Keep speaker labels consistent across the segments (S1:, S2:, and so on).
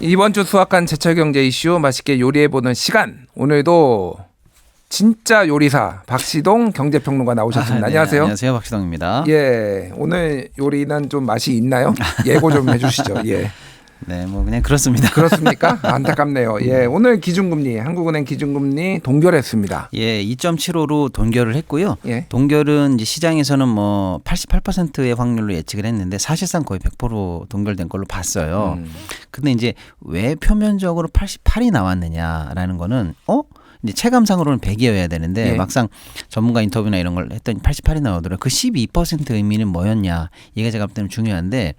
S1: 이번 주 수확한 제철 경제 이슈 맛있게 요리해 보는 시간. 오늘도 진짜 요리사 박시동 경제평론가 나오셨습니다.
S2: 아, 네.
S1: 안녕하세요.
S2: 안녕하세요. 박시동입니다.
S1: 예, 오늘 요리는 좀 맛이 있나요? 예고 좀 해주시죠. 예,
S2: 네, 뭐 그냥 그렇습니다.
S1: 그렇습니까? 안타깝네요. 예, 오늘 기준금리 한국은행 기준금리 동결했습니다.
S2: 예, 2.75로 동결을 했고요.
S1: 예,
S2: 동결은 이제 시장에서는 뭐 88%의 확률로 예측을 했는데 사실상 거의 100% 동결된 걸로 봤어요.
S1: 음,
S2: 근데 이제 왜 표면적으로 88이 나왔느냐라는 거는 어? 이제 체감상으로는 100이어야 되는데
S1: 예.
S2: 막상 전문가 인터뷰나 이런 걸 했더니 88이 나오더라고요. 그 12% 의미는 뭐였냐? 이게 제가 볼 때는 중요한데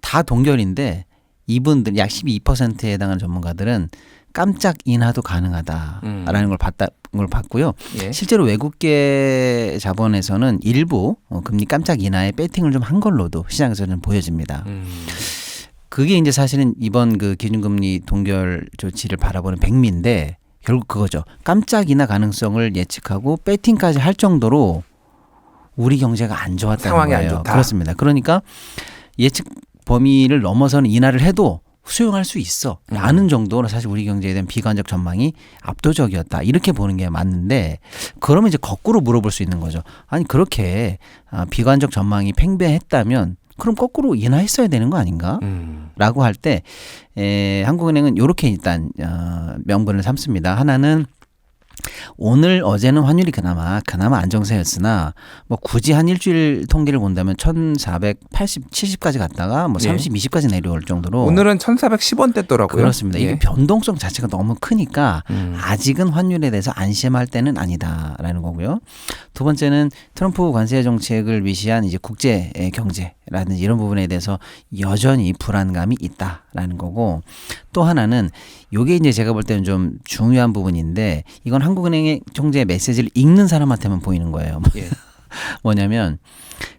S2: 다 동결인데 이분들 약 12%에 해당하는 전문가들은 깜짝 인하도 가능하다라는
S1: 음.
S2: 걸 봤다 걸 봤고요.
S1: 예,
S2: 실제로 외국계 자본에서는 일부 어, 금리 깜짝 인하에 배팅을 좀 한 걸로도 시장에서는 보여집니다.
S1: 음,
S2: 그게 이제 사실은 이번 그 기준금리 동결 조치를 바라보는 백미인데 결국 그거죠. 깜짝 인하 가능성을 예측하고 배팅까지 할 정도로 우리 경제가 안 좋았다는
S1: 상황이 안
S2: 거예요.
S1: 좋다.
S2: 그렇습니다. 그러니까 예측 범위를 넘어서는 인하를 해도 수용할 수 있어.
S1: 음.
S2: 라는 정도로 사실 우리 경제에 대한 비관적 전망이 압도적이었다. 이렇게 보는 게 맞는데 그러면 이제 거꾸로 물어볼 수 있는 거죠. 아니 그렇게 아, 비관적 전망이 팽배했다면 그럼 거꾸로 인하했어야 되는 거 아닌가?
S1: 음,
S2: 라고 할 때 에, 한국은행은 이렇게 일단 어, 명분을 삼습니다. 하나는 오늘 어제는 환율이 그나마 그나마 안정세였으나 뭐 굳이 한 일주일 통계를 본다면 1,480, 70까지 갔다가 뭐
S1: 예.
S2: 30, 20까지 내려올 정도로
S1: 오늘은 1,410원대더라고요.
S2: 그렇습니다.
S1: 예.
S2: 이게 변동성 자체가 너무 크니까
S1: 음,
S2: 아직은 환율에 대해서 안심할 때는 아니다라는 거고요. 두 번째는 트럼프 관세 정책을 위시한 이제 국제 경제라든지 이런 부분에 대해서 여전히 불안감이 있다라는 거고 또 하나는 요게 이제 제가 볼 때는 좀 중요한 부분인데 이건 한국은행의 총재의 메시지를 읽는 사람한테만 보이는 거예요.
S1: 예.
S2: 뭐냐면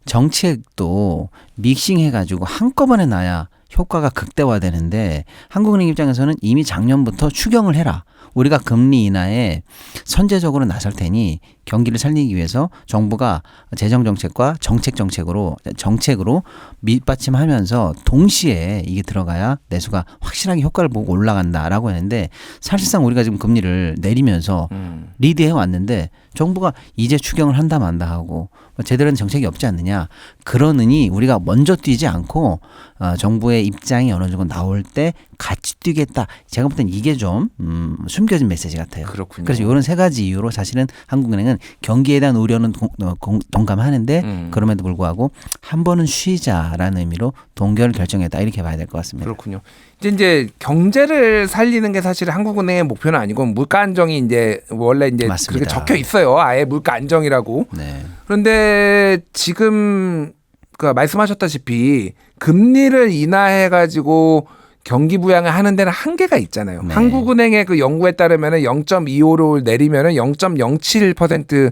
S2: 정책도 믹싱해가지고 한꺼번에 놔야 효과가 극대화되는데 한국은행 입장에서는 이미 작년부터 추경을 해라. 우리가 금리 인하에 선제적으로 나설 테니 경기를 살리기 위해서 정부가 재정 정책과 정책 정책으로 정책으로 밑받침하면서 동시에 이게 들어가야 내수가 확실하게 효과를 보고 올라간다라고 했는데 사실상 우리가 지금 금리를 내리면서
S1: 음,
S2: 리드해 왔는데 정부가 이제 추경을 한다 만다 하고 뭐 제대로 된 정책이 없지 않느냐 그러느니 우리가 먼저 뛰지 않고 어, 정부의 입장이 어느 정도 나올 때 같이 뛰겠다 제가 볼 땐 이게 좀 음, 숨겨진 메시지 같아요.
S1: 그렇군요.
S2: 그래서 이런 세 가지 이유로 사실은 한국은행은 경기에 대한 우려는 동, 어, 공- 동감하는데
S1: 음.
S2: 그럼에도 불구하고 한 번은 쉬자라는 의미로 동결을 결정했다 이렇게 봐야 될 것 같습니다.
S1: 그렇군요. 이제 경제를 살리는 게 사실 한국은행의 목표는 아니고 물가 안정이 이제 원래 이제
S2: 맞습니다.
S1: 그렇게 적혀 있어요. 아예 물가 안정이라고.
S2: 네.
S1: 그런데 지금 그 말씀하셨다시피 금리를 인하해 가지고 경기 부양을 하는 데는 한계가 있잖아요.
S2: 네.
S1: 한국은행의 그 연구에 따르면은 0.25로 내리면은 0.07% 어,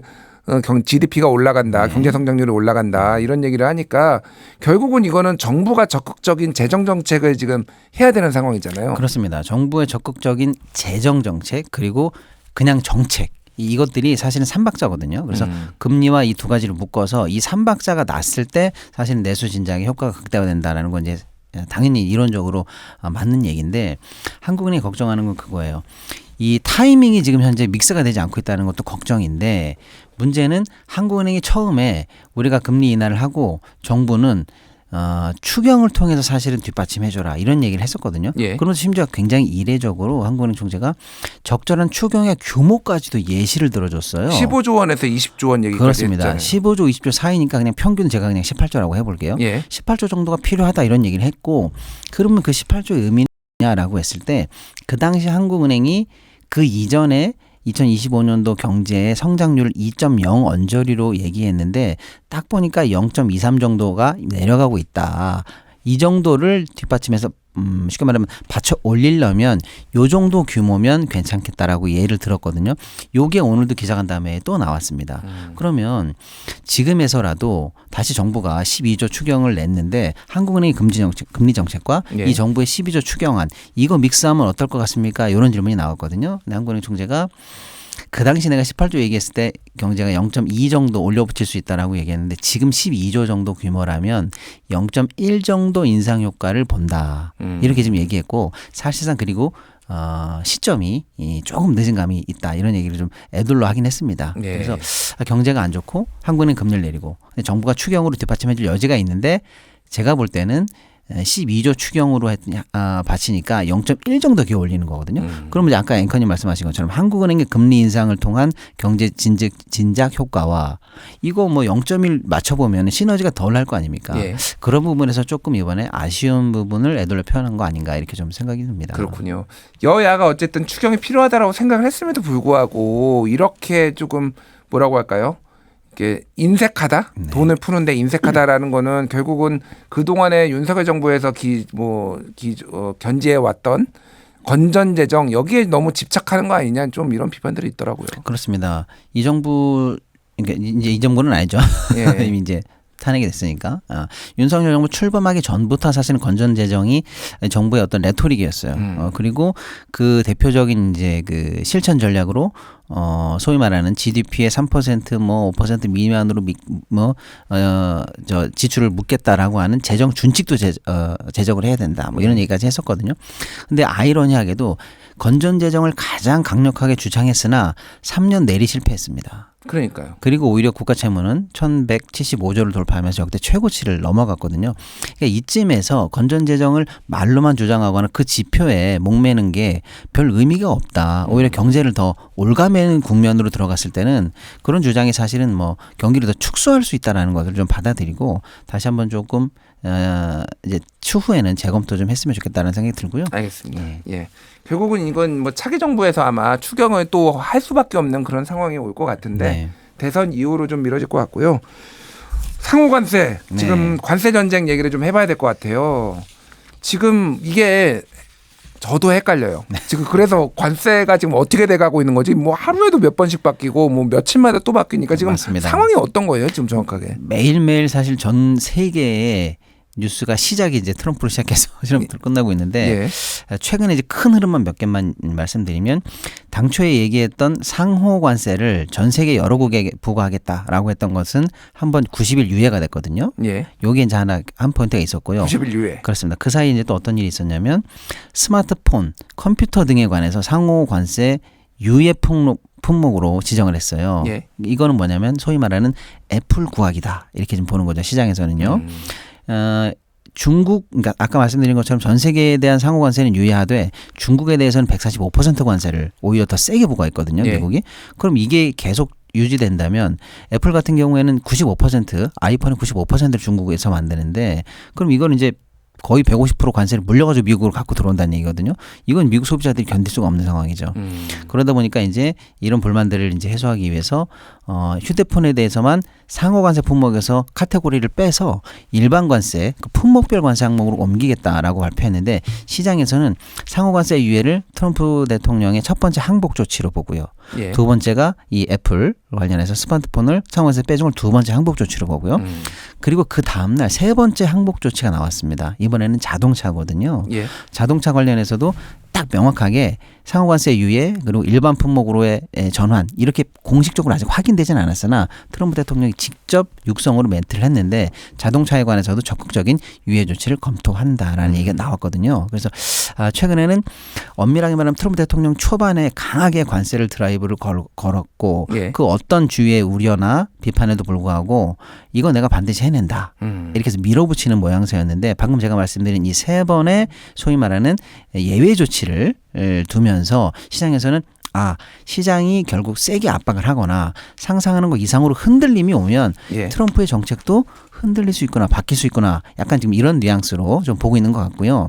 S1: 경 GDP가 올라간다,
S2: 네.
S1: 경제 성장률이 올라간다 이런 얘기를 하니까 결국은 이거는 정부가 적극적인 재정 정책을 지금 해야 되는 상황이잖아요.
S2: 그렇습니다. 정부의 적극적인 재정 정책 그리고 그냥 정책 이- 이것들이 사실은 삼박자거든요. 그래서
S1: 음.
S2: 금리와 이 두 가지를 묶어서 이 삼박자가 났을 때 사실은 내수 진작에 효과가 극대화된다라는 건 이제 당연히 이론적으로 아, 맞는 얘기인데 한국은행이 걱정하는 건 그거예요. 이 타이밍이 지금 현재 믹스가 되지 않고 있다는 것도 걱정인데 문제는 한국은행이 처음에 우리가 금리 인하를 하고 정부는 어, 추경을 통해서 사실은 뒷받침해줘라 이런 얘기를 했었거든요.
S1: 예.
S2: 그러면서 심지어 굉장히 이례적으로 한국은행 총재가 적절한 추경의 규모까지도 예시를 들어줬어요.
S1: 15조 원에서 20조 원 얘기까지
S2: 그렇습니다.
S1: 했잖아요.
S2: 15조, 20조 사이니까 그냥 평균 제가 그냥 18조라고 해볼게요.
S1: 예.
S2: 18조 정도가 필요하다 이런 얘기를 했고 그러면 그 18조의 의미냐라고 했을 때 그 당시 한국은행이 그 이전에 2025년도 경제의 성장률을 2.0 언저리로 얘기했는데 딱 보니까 0.23 정도가 내려가고 있다. 이 정도를 뒷받침해서 음, 쉽게 말하면 받쳐 올리려면 요 정도 규모면 괜찮겠다라고 예를 들었거든요. 요게 오늘도 기자간담회에 또 나왔습니다.
S1: 음.
S2: 그러면 지금에서라도 다시 정부가 12조 추경을 냈는데 한국은행이 금지 정책, 금리 정책과
S1: 예.
S2: 이 정부의 12조 추경안 이거 믹스하면 어떨 것 같습니까? 이런 질문이 나왔거든요. 한국은행 총재가 그 당시 내가 18조 얘기했을 때 경제가 0.2 정도 올려붙일 수 있다라고 얘기했는데 지금 12조 정도 규모라면 0.1 정도 인상 효과를 본다.
S1: 음.
S2: 이렇게 지금 얘기했고 사실상 그리고 어, 시점이 이 조금 늦은 감이 있다 이런 얘기를 좀 애들로 하긴 했습니다.
S1: 예.
S2: 그래서 아, 경제가 안 좋고 한국은행 금리를 내리고 정부가 추경으로 뒷받침해줄 여지가 있는데 제가 볼 때는 12조 추경으로 했, 아, 바치니까 0.1 정도 기어 올리는 거거든요.
S1: 음.
S2: 그러면 이제 아까 앵커님 말씀하신 것처럼 한국은행의 금리 인상을 통한 경제 진즉 진작 효과와 이거 뭐 0.1 맞춰보면 시너지가 덜 날 거 아닙니까?
S1: 예.
S2: 그런 부분에서 조금 이번에 아쉬운 부분을 애들로 표현한 거 아닌가 이렇게 좀 생각이 듭니다.
S1: 그렇군요. 여야가 어쨌든 추경이 필요하다라고 생각을 했음에도 불구하고 이렇게 조금 뭐라고 할까요? 이게 인색하다
S2: 네.
S1: 돈을 푸는데 인색하다라는 거는 결국은 그 동안에 윤석열 정부에서 기뭐 기, 어, 견지해 왔던 건전 재정 여기에 너무 집착하는 거 아니냐 좀 이런 비판들이 있더라고요.
S2: 그렇습니다. 이 정부 그러니까 이제 이 정부는 아니죠.
S1: 예.
S2: 이제 탄핵이 됐으니까 아, 윤석열 정부 출범하기 전부터 사실은 건전 재정이 정부의 어떤 레토릭이었어요.
S1: 음.
S2: 어, 그리고 그 대표적인 이제 그 실천 전략으로 어 소위 말하는 GDP의 3%뭐 5% 미만으로 미, 뭐 어 저 지출을 묻겠다라고 하는 재정 준칙도 제, 어, 제적을 해야 된다. 뭐 이런 얘기까지 했었거든요. 근데 아이러니하게도 건전 재정을 가장 강력하게 주창했으나 3년 내리 실패했습니다.
S1: 그러니까요.
S2: 그리고 오히려 국가 채무는 1175조를 돌파하면서 역대 최고치를 넘어갔거든요. 그러니까 이쯤에서 건전 재정을 말로만 주장하거나 그 지표에 목매는 게 별 의미가 없다. 오히려 경제를 더 올가매는 국면으로 들어갔을 때는 그런 주장이 사실은 뭐 경기를 더 축소할 수 있다라는 것을 좀 받아들이고 다시 한번 조금 어 이제 추후에는 재검토 좀 했으면 좋겠다는 생각이 들고요.
S1: 알겠습니다.
S2: 예.
S1: 예. 결국은 이건 뭐 차기 정부에서 아마 추경을 또 할 수밖에 없는 그런 상황이 올 것 같은데
S2: 네.
S1: 대선 이후로 좀 미뤄질 것 같고요. 상호 관세
S2: 네.
S1: 지금 관세 전쟁 얘기를 좀 해봐야 될 것 같아요. 지금 이게 저도 헷갈려요.
S2: 네.
S1: 지금 그래서 관세가 지금 어떻게 돼가고 있는 거지? 뭐 하루에도 몇 번씩 바뀌고 뭐 며칠마다 또 바뀌니까 지금
S2: 맞습니다.
S1: 상황이 어떤 거예요? 지금 정확하게?
S2: 매일 매일 사실 전 세계의 뉴스가 시작이 이제 트럼프로 시작해서 지금부터 끝나고 있는데
S1: 예.
S2: 최근에 이제 큰 흐름만 몇 개만 말씀드리면 당초에 얘기했던 상호 관세를 전 세계 여러 국에 부과하겠다라고 했던 것은 한 번 90일 유예가 됐거든요.
S1: 예.
S2: 여기에 이제 하나 한 포인트가 있었고요.
S1: 90일 유예.
S2: 그렇습니다. 그 사이에 이제 또 어떤 일이 있었냐면 스마트폰, 컴퓨터 등에 관해서 상호 관세 유예 품목, 품목으로 지정을 했어요.
S1: 예.
S2: 이거는 뭐냐면 소위 말하는 애플 구하기다 이렇게 좀 보는 거죠 시장에서는요.
S1: 음.
S2: 어, 중국, 그러니까 아까 말씀드린 것처럼 전 세계에 대한 상호 관세는 유예하되 중국에 대해서는 145% 관세를 오히려 더 세게 부과했거든요,
S1: 예.
S2: 미국이. 그럼 이게 계속 유지된다면 애플 같은 경우에는 95% 아이폰의 95%를 중국에서 만드는데 그럼 이건 이제 거의 150% 관세를 물려가지고 미국으로 갖고 들어온다는 얘기거든요. 이건 미국 소비자들이 견딜 수가 없는 상황이죠.
S1: 음.
S2: 그러다 보니까 이제 이런 불만들을 이제 해소하기 위해서 어 휴대폰에 대해서만 상호 관세 품목에서 카테고리를 빼서 일반 관세, 그 품목별 관세 항목으로 옮기겠다라고 발표했는데 시장에서는 상호 관세 유예를 트럼프 대통령의 첫 번째 항복 조치로 보고요.
S1: 예.
S2: 두 번째가 이 애플 관련해서 스마트폰을 상호 관세 빼준 걸두 번째 항복 조치로 보고요.
S1: 음.
S2: 그리고 그 다음 날 세 번째 항복 조치가 나왔습니다. 이번에는 자동차거든요.
S1: 예.
S2: 자동차 관련해서도 딱 명확하게 상호관세 유예 그리고 일반 품목으로의 에, 전환 이렇게 공식적으로 아직 확인되지는 않았으나 트럼프 대통령이 직접 육성으로 멘트를 했는데 자동차에 관해서도 적극적인 유예 조치를 검토한다라는 얘기가 나왔거든요. 그래서 아, 최근에는 엄밀하게 말하면 트럼프 대통령 초반에 강하게 관세를 드라이브를 걸, 걸었고
S1: 예.
S2: 그 어떤 주위의 우려나 비판에도 불구하고 이거 내가 반드시 해낸다.
S1: 음.
S2: 이렇게 해서 밀어붙이는 모양새였는데 방금 제가 말씀드린 이 세 번의 소위 말하는 예외 조치를 에, 두면 서 시장에서는 아 시장이 결국 세게 압박을 하거나 상상하는 것 이상으로 흔들림이 오면
S1: 예.
S2: 트럼프의 정책도 흔들릴 수 있거나 바뀔 수 있거나 약간 지금 이런 뉘앙스로 좀 보고 있는 것 같고요.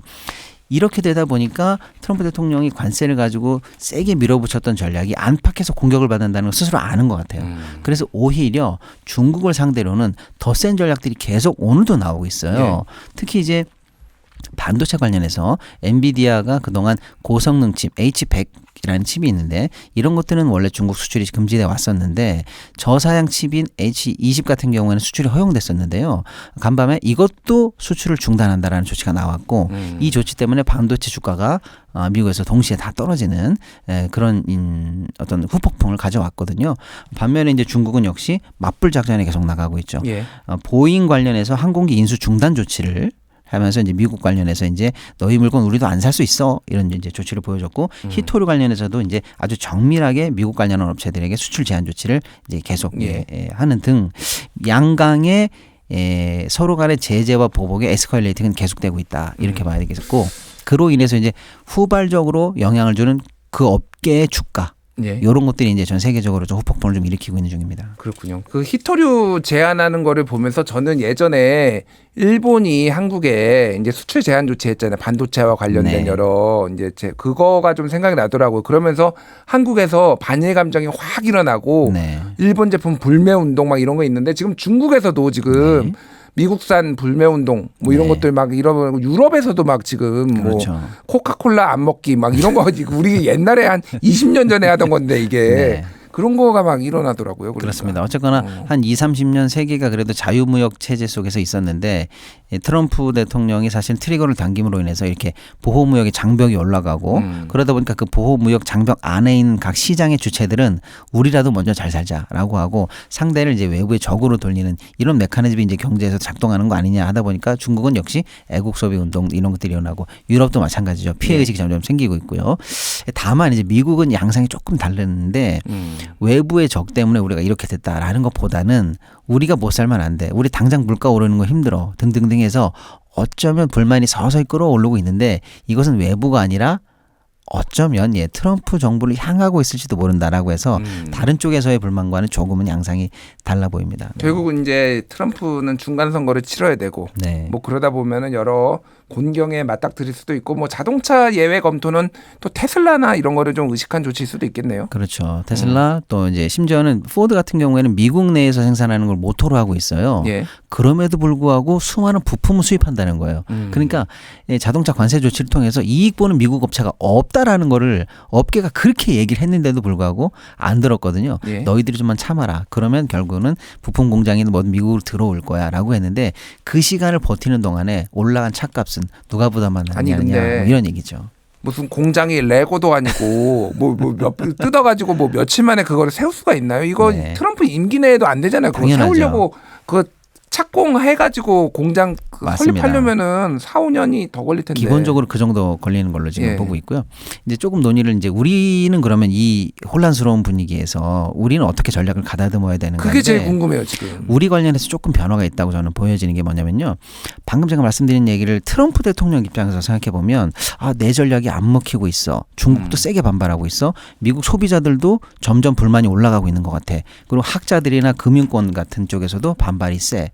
S2: 이렇게 되다 보니까 트럼프 대통령이 관세를 가지고 세게 밀어붙였던 전략이 안팎에서 공격을 받는다는 걸 스스로 아는 것 같아요.
S1: 음.
S2: 그래서 오히려 중국을 상대로는 더 센 전략들이 계속 오늘도 나오고 있어요. 특히 이제 반도체 관련해서 엔비디아가 그동안 고성능 칩 H100 이라는 칩이 있는데 이런 것들은 원래 중국 수출이 금지돼 왔었는데 저사양 칩인 H20 같은 경우에는 수출이 허용됐었는데요. 간밤에 이것도 수출을 중단한다라는 조치가 나왔고
S1: 음.
S2: 이 조치 때문에 반도체 주가가 어, 미국에서 동시에 다 떨어지는 에, 그런 인, 어떤 후폭풍을 가져왔거든요. 반면에 이제 중국은 역시 맞불 작전에 계속 나가고 있죠.
S1: 예.
S2: 어, 보잉 관련해서 항공기 인수 중단 조치를 하면서 이제 미국 관련해서 이제 너희 물건 우리도 안 살 수 있어 이런 이제 조치를 보여줬고
S1: 음.
S2: 히토류 관련해서도 이제 아주 정밀하게 미국 관련한 업체들에게 수출 제한 조치를 이제 계속
S1: 예.
S2: 예, 예, 하는 등 양강의 예, 서로 간의 제재와 보복의 에스컬레이팅은 계속되고 있다 이렇게
S1: 음.
S2: 봐야 되겠고 그로 인해서 이제 후발적으로 영향을 주는 그 업계의 주가
S1: 예.
S2: 이런 것들이 이제 전 세계적으로 좀 후폭풍을 좀 일으키고 있는 중입니다.
S1: 그렇군요. 그 히토류 제한하는 거를 보면서 저는 예전에 일본이 한국에 이제 수출 제한 조치했잖아요. 반도체와 관련된
S2: 네.
S1: 여러 이제 제 그거가 좀 생각이 나더라고요. 그러면서 한국에서 반일 감정이 확 일어나고
S2: 네.
S1: 일본 제품 불매 운동 막 이런 거 있는데 지금 중국에서도 지금
S2: 네.
S1: 미국산 불매 운동 뭐 이런
S2: 네.
S1: 것들 막 이런 유럽에서도 막 지금 뭐
S2: 그렇죠.
S1: 코카콜라 안 먹기 막 이런 거 우리 옛날에 한 20년 전에 하던 건데 이게
S2: 네.
S1: 그런 거가 막 일어나더라고요. 그러니까.
S2: 그렇습니다. 어쨌거나
S1: 어.
S2: 한 2, 30년 세계가 그래도 자유무역 체제 속에서 있었는데 이 트럼프 대통령이 사실 트리거를 당김으로 인해서 이렇게 보호무역의 장벽이 올라가고
S1: 음.
S2: 그러다 보니까 그 보호무역 장벽 안에 있는 각 시장의 주체들은 우리라도 먼저 잘 살자라고 하고 상대를 이제 외부의 적으로 돌리는 이런 메커니즘이 이제 경제에서 작동하는 거 아니냐 하다 보니까 중국은 역시 애국 소비 운동 이런 것들이 일어나고 유럽도 마찬가지죠. 피해
S1: 네.
S2: 의식이 점점 생기고 있고요. 다만 이제 미국은 양상이 조금 다른데
S1: 음.
S2: 외부의 적 때문에 우리가 이렇게 됐다라는 것보다는 우리가 못 살면 안 돼. 우리 당장 물가 오르는 거 힘들어. 등등등 해서 어쩌면 불만이 서서히 끌어오르고 있는데 이것은 외부가 아니라 어쩌면 예 트럼프 정부를 향하고 있을지도 모른다라고 해서
S1: 음.
S2: 다른 쪽에서의 불만과는 조금은 양상이 달라 보입니다. 네.
S1: 결국은 이제 트럼프는 중간 선거를 치러야 되고
S2: 네.
S1: 뭐 그러다 보면은 여러 곤경에 맞닥뜨릴 수도 있고 뭐 자동차 예외 검토는 또 테슬라나 이런 거를 좀 의식한 조치일 수도 있겠네요.
S2: 그렇죠. 테슬라 또 이제 심지어는 포드 같은 경우에는 미국 내에서 생산하는 걸 모토로 하고 있어요.
S1: 예.
S2: 그럼에도 불구하고 수많은 부품을 수입한다는 거예요.
S1: 음.
S2: 그러니까 예, 자동차 관세 조치를 통해서 이익 보는 미국 업체가 없다라는 거를 업계가 그렇게 얘기를 했는데도 불구하고 안 들었거든요.
S1: 예.
S2: 너희들이 좀만 참아라. 그러면 결국은 부품 공장이든 뭐든 미국으로 들어올 거야라고 했는데 그 시간을 버티는 동안에 올라간 차값은 누가 부담하느냐 뭐 이런 얘기죠.
S1: 무슨 공장이 레고도 아니고 뭐뭐 뜯어가지고 뭐 며칠 만에 그거를 세울 수가 있나요? 이거
S2: 네.
S1: 트럼프 임기 내에도 안 되잖아요. 그거
S2: 당연하죠.
S1: 세우려고 그 착공해가지고 공장 그
S2: 맞습니다.
S1: 설립하려면은 4, 5년이 더 걸릴 텐데.
S2: 기본적으로 그 정도 걸리는 걸로 지금
S1: 예.
S2: 보고 있고요. 이제 조금 논의를 이제 우리는 그러면 이 혼란스러운 분위기에서 우리는 어떻게 전략을 가다듬어야 되는
S1: 그게
S2: 건데
S1: 제일 궁금해요 지금.
S2: 우리 관련해서 조금 변화가 있다고 저는 보여지는 게 뭐냐면요. 방금 제가 말씀드린 얘기를 트럼프 대통령 입장에서 생각해 보면 아, 내 전략이 안 먹히고 있어. 중국도
S1: 음.
S2: 세게 반발하고 있어. 미국 소비자들도 점점 불만이 올라가고 있는 것 같아. 그리고 학자들이나 금융권 같은 쪽에서도 반발이 세.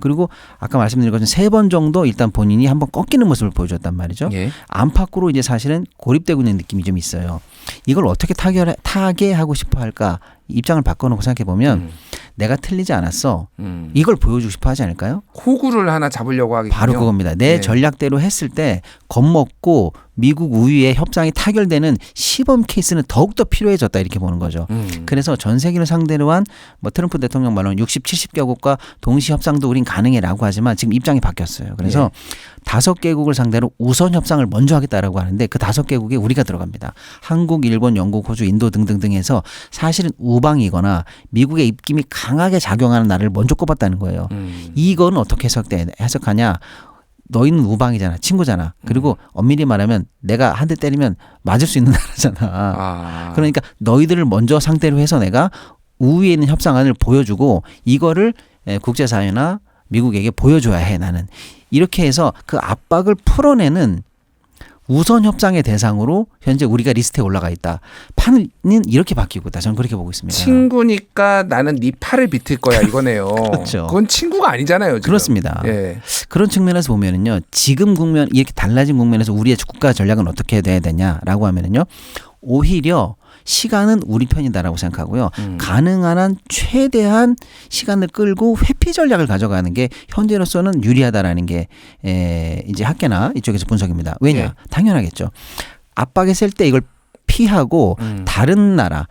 S2: 그리고 아까 말씀드린 것처럼 세 번 정도 일단 본인이 한번 꺾이는 모습을 보여줬단 말이죠.
S1: 예.
S2: 안팎으로 이제 사실은 고립되고 있는 느낌이 좀 있어요. 이걸 어떻게 타결 타개하고 싶어 할까 입장을 바꿔놓고 생각해 보면
S1: 음.
S2: 내가 틀리지 않았어.
S1: 음.
S2: 이걸 보여주고 싶어 하지 않을까요?
S1: 호구를 하나 잡으려고 하겠군요.
S2: 바로 그겁니다. 내
S1: 네.
S2: 전략대로 했을 때 겁먹고 미국 우위에 협상이 타결되는 시범 케이스는 더욱더 필요해졌다 이렇게 보는 거죠.
S1: 음.
S2: 그래서 전 세계를 상대로 한 뭐 트럼프 대통령 말로는 60, 70개국과 동시 협상도 우린 가능해라고 하지만 지금 입장이 바뀌었어요. 그래서 다섯 개국을 상대로 우선 협상을 먼저 하겠다라고 하는데 그 다섯 개국에 우리가 들어갑니다. 한국, 일본, 영국, 호주, 인도 등등등 해서 사실은 우 방이거나 미국의 입김이 강하게 작용하는 나라를 먼저 꼽았다는 거예요.
S1: 음.
S2: 이건 어떻게 해석돼 해석하냐? 너희는 우방이잖아, 친구잖아. 그리고 엄밀히 말하면 내가 한 대 때리면 맞을 수 있는 나라잖아.
S1: 아.
S2: 그러니까 너희들을 먼저 상대로 해서 내가 우위에 있는 협상안을 보여주고 이거를 에, 국제사회나 미국에게 보여줘야 해 나는 이렇게 해서 그 압박을 풀어내는 우선 협상의 대상으로 현재 우리가 리스트에 올라가 있다. 판은 이렇게 바뀌고 있다. 저는 그렇게 보고 있습니다.
S1: 친구니까 나는 네 팔을 비틀 거야 이거네요.
S2: 그렇죠.
S1: 그건 친구가 아니잖아요. 지금.
S2: 그렇습니다.
S1: 예.
S2: 그런 측면에서 보면은요. 지금 국면 이렇게 달라진 국면에서 우리의 국가 전략은 어떻게 돼야 되냐라고 하면은요. 오히려 시간은 우리 편이다라고 생각하고요.
S1: 음.
S2: 가능한 한 최대한 시간을 끌고 회피 전략을 가져가는 게 현재로서는 유리하다라는 게 에, 이제 학계나 이쪽에서 분석입니다. 왜냐?
S1: 예.
S2: 당연하겠죠. 압박이 셀때 이걸 피하고
S1: 음.
S2: 다른 나라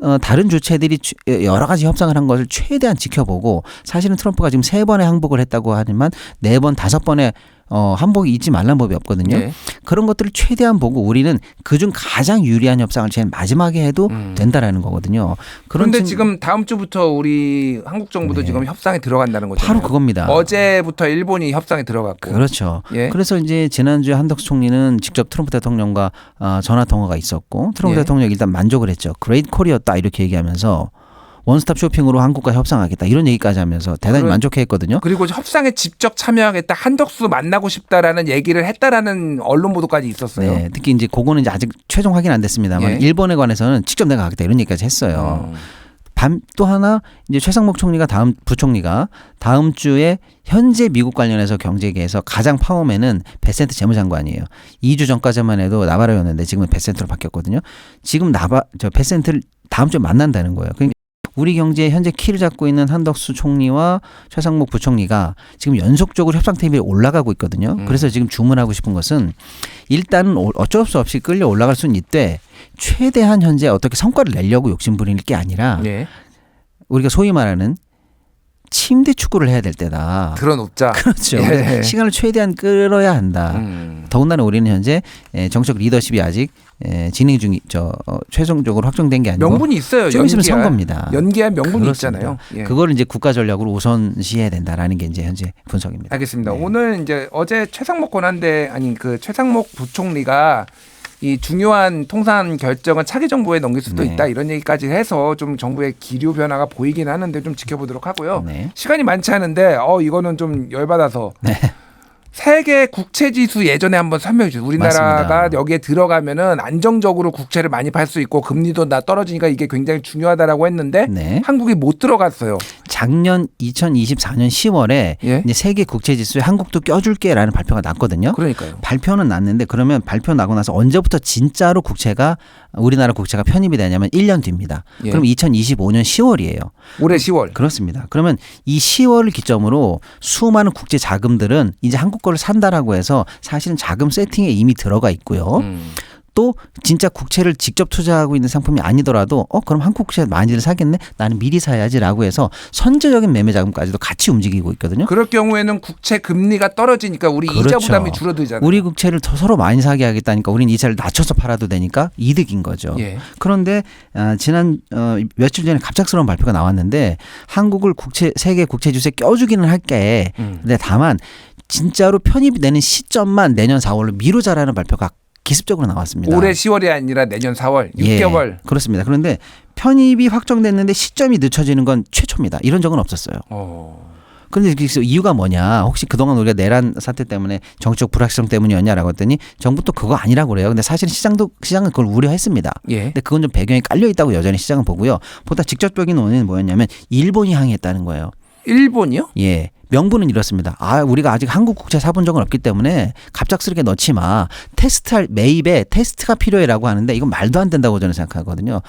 S2: 어, 다른 주체들이 취- 여러 가지 협상을 한 것을 최대한 지켜보고 사실은 트럼프가 지금 세 번의 항복을 했다고 하지만 네 번 다섯 번의 어, 항복이 잊지 말란 법이 없거든요.
S1: 예.
S2: 그런 것들을 최대한 보고 우리는 그중 가장 유리한 협상을 제일 마지막에 해도
S1: 음.
S2: 된다라는 거거든요. 그런
S1: 그런데
S2: 층-
S1: 지금 다음 주부터 우리 한국 정부도
S2: 네.
S1: 지금 협상에 들어간다는 거죠.
S2: 바로 그겁니다.
S1: 어제부터 일본이 협상에 들어갔고.
S2: 그렇죠.
S1: 예.
S2: 그래서 이제 지난주에 한덕수 총리는 직접 트럼프 대통령과 어, 전화 통화가 있었고 트럼프
S1: 예.
S2: 대통령이 일단 만족을 했죠. 그레이트 콜이었다 이렇게 얘기하면서 원스톱 쇼핑으로 한국과 협상하겠다 이런 얘기까지 하면서 대단히
S1: 그런-
S2: 만족해했거든요.
S1: 그리고 협상에 직접 참여하겠다 한덕수 만나고 싶다라는 얘기를 했다라는 언론 보도까지 있었어요.
S2: 네, 특히 이제 그거는 이제 아직 최종 확인 안 됐습니다만
S1: 예.
S2: 일본에 관해서는 직접 내가 가겠다 이런 얘기까지 했어요.
S1: 음.
S2: 밤또 하나 이제 최상목 총리가 다음 부총리가 다음 주에 현재 미국 관련해서 경제계에서 가장 파워맨은 베센트 재무장관이에요. 2주 전까지만 해도 나바로였는데 지금은 베센트로 바뀌었거든요. 지금 나바 저 베센트를 다음 주에 만난다는 거예요. 그러니까 우리 경제의 현재 키를 잡고 있는 한덕수 총리와 최상목 부총리가 지금 연속적으로 협상 테이블에 올라가고 있거든요.
S1: 음.
S2: 그래서 지금 주문하고 싶은 것은 일단은 오- 어쩔 수 없이 끌려 올라갈 수는 있되 최대한 현재 어떻게 성과를 내려고 욕심 부리는 게 아니라
S1: 예.
S2: 우리가 소위 말하는 침대 축구를 해야 될 때다.
S1: 들어놓자.
S2: 그렇죠.
S1: 예.
S2: 시간을 최대한 끌어야 한다.
S1: 음.
S2: 더군다나 우리는 현재 에, 정책 리더십이 아직 에, 진행 중이 저 어, 최종적으로 확정된 게 아니고
S1: 명분이 있어요.
S2: 좀 있으면
S1: 연기할.
S2: 선거입니다.
S1: 연기한 명분이
S2: 그렇습니다.
S1: 있잖아요. 예.
S2: 그걸 이제 국가 전략으로 우선시해야 된다라는 게 이제 현재 분석입니다.
S1: 알겠습니다.
S2: 네.
S1: 오늘 이제 어제 최상목 권한대 아니 그 최상목 부총리가 이 중요한 통상 결정은 차기 정부에 넘길 수도
S2: 네.
S1: 있다 이런 얘기까지 해서 좀 정부의 기류 변화가 보이긴 하는데 좀 지켜보도록 하고요.
S2: 네.
S1: 시간이 많지 않은데 어 이거는 좀 열받아서
S2: 네.
S1: 세계 국채 지수 예전에 한번 설명해 주세요. 우리나라가
S2: 맞습니다.
S1: 여기에 들어가면은 안정적으로 국채를 많이 팔 수 있고 금리도 나 떨어지니까 이게 굉장히 중요하다라고 했는데
S2: 네.
S1: 한국이 못 들어갔어요.
S2: 작년 2024년 10월에
S1: 예.
S2: 이제 세계 국채 지수에 한국도 껴줄게라는 발표가 났거든요.
S1: 그러니까요.
S2: 발표는 났는데 그러면 발표 나고 나서 언제부터 진짜로 국채가 우리나라 국채가 편입이 되냐면 1년 뒤입니다.
S1: 예.
S2: 그럼 2025년 10월이에요.
S1: 올해 10월.
S2: 그렇습니다. 그러면 이 10월을 기점으로 수많은 국제 자금들은 이제 한국 거를 산다라고 해서 사실은 자금 세팅에 이미 들어가 있고요.
S1: 음.
S2: 또 진짜 국채를 직접 투자하고 있는 상품이 아니더라도 어 그럼 한국 국채 많이들 사겠네 나는 미리 사야지라고 해서 선제적인 매매 자금까지도 같이 움직이고 있거든요.
S1: 그럴 경우에는 국채 금리가 떨어지니까 우리 이자
S2: 그렇죠.
S1: 부담이 줄어들잖아요.
S2: 우리 국채를 더 서로 많이 사게 하겠다니까 우리는 이자를 낮춰서 팔아도 되니까 이득인 거죠.
S1: 예.
S2: 그런데 아, 지난 어, 며칠 전에 갑작스러운 발표가 나왔는데 한국을 국채 세계 국채 주세에 껴주기는 할게.
S1: 음.
S2: 근데 다만 진짜로 편입이 되는 시점만 내년 4월로 미루자라는 발표가 기습적으로 나왔습니다.
S1: 올해 10월이 아니라 내년 4월,
S2: 예,
S1: 6개월.
S2: 그렇습니다. 그런데 편입이 확정됐는데 시점이 늦춰지는 건 최초입니다. 이런 적은 없었어요.
S1: 어.
S2: 그런데 이유가 뭐냐? 혹시 그동안 우리가 내란 사태 때문에 정치적 불확실성 때문이었냐라고 했더니 정부 또 그거 아니라고 그래요. 근데 사실 시장도 시장은 그걸 우려했습니다.
S1: 예.
S2: 근데 그건 좀 배경에 깔려 있다고 여전히 시장은 보고요. 보다 직접적인 원인은 뭐였냐면 일본이 항의했다는 거예요.
S1: 일본이요?
S2: 예. 명분은 이렇습니다. 아, 우리가 아직 한국 국채 사본 적은 없기 때문에 갑작스럽게 넣지 마. 테스트할 매입에 테스트가 필요해라고 하는데 이건 말도 안 된다고 저는 생각하거든요.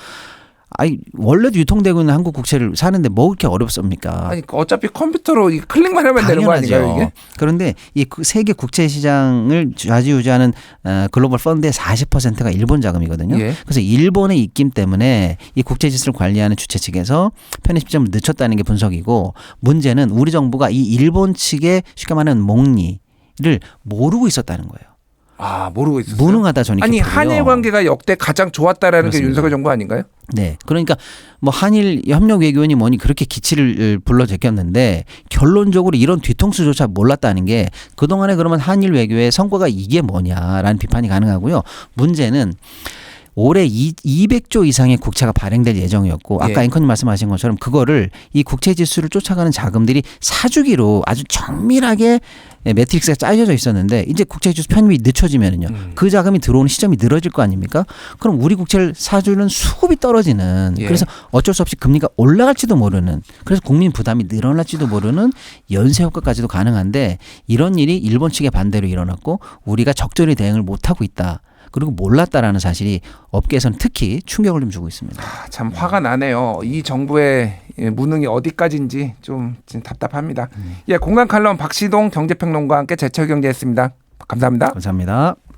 S2: 아니 원래도 유통되고 있는 한국 국채를 사는데 뭐 그렇게 어렵습니까?
S1: 아니 어차피 컴퓨터로 이 클릭만 하면 되는 거 아닌가요, 이게?
S2: 그런데 이그 세계 국채 시장을 좌지우지하는 어, 글로벌 펀드의 40%가 일본 자금이거든요.
S1: 예.
S2: 그래서 일본의 입김 때문에 이 국제 지수를 관리하는 주체 측에서 편입 시점을 늦췄다는 게 분석이고 문제는 우리 정부가 이 일본 측의 쉽게 말하는 몽리를 모르고 있었다는 거예요.
S1: 아, 모르고 있었어요.
S2: 무능하다 저는
S1: 아니. 한일 관계가 역대 가장 좋았다라는 게
S2: 그렇습니다.
S1: 윤석열 정부 아닌가요?
S2: 네. 그러니까 뭐 한일 협력 외교원이 뭐니 그렇게 기치를 불러 제꼈는데 결론적으로 이런 뒤통수조차 몰랐다는 게 그 동안에 그러면 한일 외교의 성과가 이게 뭐냐라는 비판이 가능하고요. 문제는 올해 이 200조 이상의 국채가 발행될 예정이었고 아까
S1: 예.
S2: 앵커님 말씀하신 것처럼 그거를 이 국채 지수를 쫓아가는 자금들이 사주기로 아주 정밀하게 매트릭스가 짜여져 있었는데 이제 국채 지수 편입이 늦춰지면은요.
S1: 음.
S2: 그 자금이 들어오는 시점이 늘어질 거 아닙니까? 그럼 우리 국채를 사주는 수급이 떨어지는
S1: 예.
S2: 그래서 어쩔 수 없이 금리가 올라갈지도 모르는 그래서 국민 부담이 늘어날지도 모르는 연쇄 효과까지도 가능한데 이런 일이 일본 측의 반대로 일어났고 우리가 적절히 대응을 못 하고 있다. 그리고 몰랐다라는 사실이 업계에서는 특히 충격을 좀 주고 있습니다.
S1: 아, 참 화가 나네요. 이 정부의 예, 무능이 어디까지인지 좀 답답합니다. 예, 공간 칼럼 박시동 경제평론가와 함께 제철경제했습니다. 감사합니다.
S2: 감사합니다.